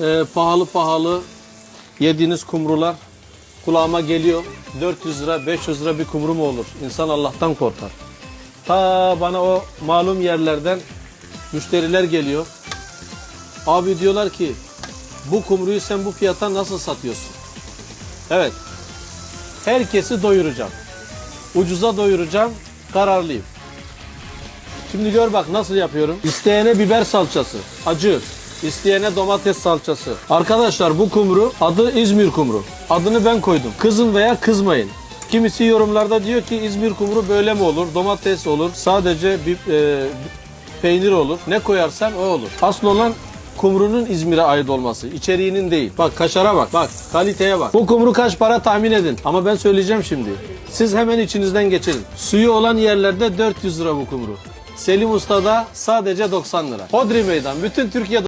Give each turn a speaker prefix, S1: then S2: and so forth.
S1: e, pahalı pahalı yediğiniz kumrular kulağıma geliyor. 400 lira 500 lira bir kumru mu olur? İnsan Allah'tan korkar. Ta bana o malum yerlerden müşteriler geliyor. Abi diyorlar ki bu kumruyu sen bu fiyata nasıl satıyorsun? Evet. Herkesi doyuracağım. Ucuza doyuracağım. Kararlıyım. Şimdi gör bak nasıl yapıyorum. İsteyene biber salçası, acı. İsteyene domates salçası. Arkadaşlar bu kumru adı İzmir kumru. Adını ben koydum. Kızın veya kızmayın. Kimisi yorumlarda diyor ki İzmir kumru böyle mi olur? Domates olur. Sadece bir e, peynir olur. Ne koyarsan o olur. Asıl olan kumrunun İzmir'e ait olması. içeriğinin değil. Bak kaşara bak. Bak kaliteye bak. Bu kumru kaç para tahmin edin. Ama ben söyleyeceğim şimdi. Siz hemen içinizden geçirin. Suyu olan yerlerde 400 lira bu kumru. Selim Usta'da sadece 90 lira. Hodri Meydan. Bütün Türkiye